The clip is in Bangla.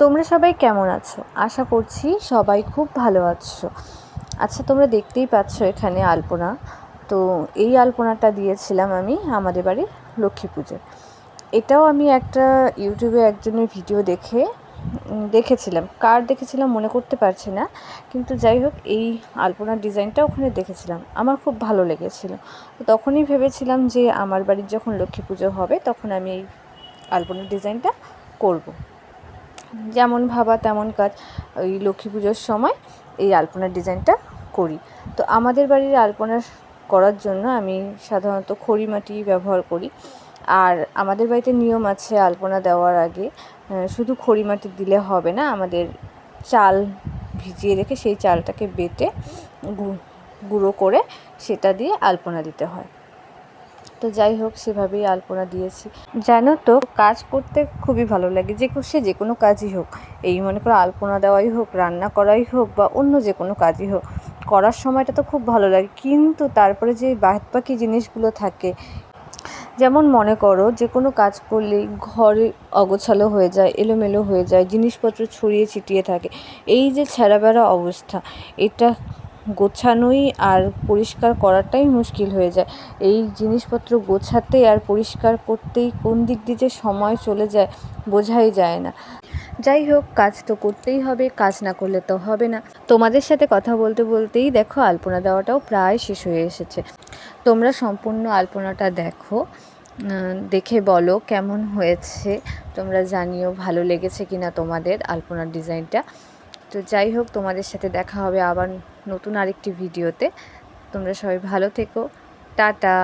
তোমরা সবাই কেমন আছো? আশা করছি সবাই খুব ভালো আছো। আচ্ছা তোমরা দেখতেই পাচ্ছ এখানে আলপনা। তো এই আলপনাটা দিয়েছিলাম আমি আমাদের বাড়ির লক্ষ্মী পুজোয়। এটাও আমি একটা ইউটিউবে একজনের ভিডিও দেখে দেখেছিলাম। কার দেখেছিলাম মনে করতে পারছি না, কিন্তু যাই হোক, এই আলপনার ডিজাইনটা ওখানে দেখেছিলাম। আমার খুব ভালো লেগেছিলো। তো তখনই ভেবেছিলাম যে আমার বাড়ির যখন লক্ষ্মী পুজো হবে, তখন আমি এই আলপনার ডিজাইনটা করব। যেমন ভাবা তেমন কাজ ওই লক্ষ্মী পুজোর সময় এই আলপনার ডিজাইনটা করি। তো আমাদের বাড়ির আলপনা করার জন্য আমি সাধারণত খড়ি মাটি ব্যবহার করি। আর আমাদের বাড়িতে নিয়ম আছে আলপনা দেওয়ার আগে শুধু খড়ি মাটি দিলে হবে না, আমাদের চাল ভিজিয়ে রেখে সেই চালটাকে বেটে গুঁড়ো করে সেটা দিয়ে আলপনা দিতে হয়। তো যাই হোক, সেভাবেই আলপনা দিয়েছি। জানো তো, কাজ করতে খুবই ভালো লাগে। যে সে যে কোনো কাজই হোক, এই মনে করো আলপনা দেওয়াই হোক, রান্না করাই হোক বা অন্য যে কোনো কাজই হোক, করার সময়টা তো খুব ভালো লাগে। কিন্তু তারপরে যে বাদ বাকি জিনিসগুলো থাকে, যেমন মনে করো যে কোনো কাজ করলে ঘরে অগোছালো হয়ে যায়, এলোমেলো হয়ে যায়, জিনিসপত্র ছড়িয়ে ছিটিয়ে থাকে, এই যে ছেঁড়া বেড়া অবস্থা, এটা গোছানোই আর পরিষ্কার করাটাই মুশকিল হয়ে যায়। এই জিনিসপত্র গোছাতে আর পরিষ্কার করতেই কোন দিক দিয়ে যে সময় চলে যায় বোঝাই যায় না। যাই হোক, কাজ তো করতেই হবে, কাজ না করলে তো হবে না। তোমাদের সাথে কথা বলতে বলতেই দেখো আলপনা দেওয়াটাও প্রায় শেষ হয়ে এসেছে। তোমরা সম্পূর্ণ আলপনাটা দেখো দেখে বলো কেমন হয়েছে, তোমরা জানিও ভালো লেগেছে কি না তোমাদের আলপনার ডিজাইনটা। তো যাই হোক, তোমাদের সাথে দেখা হবে আবার নতুন আরেকটি ভিডিওতে। তোমরা সবাই ভালো থেকো। টাটা।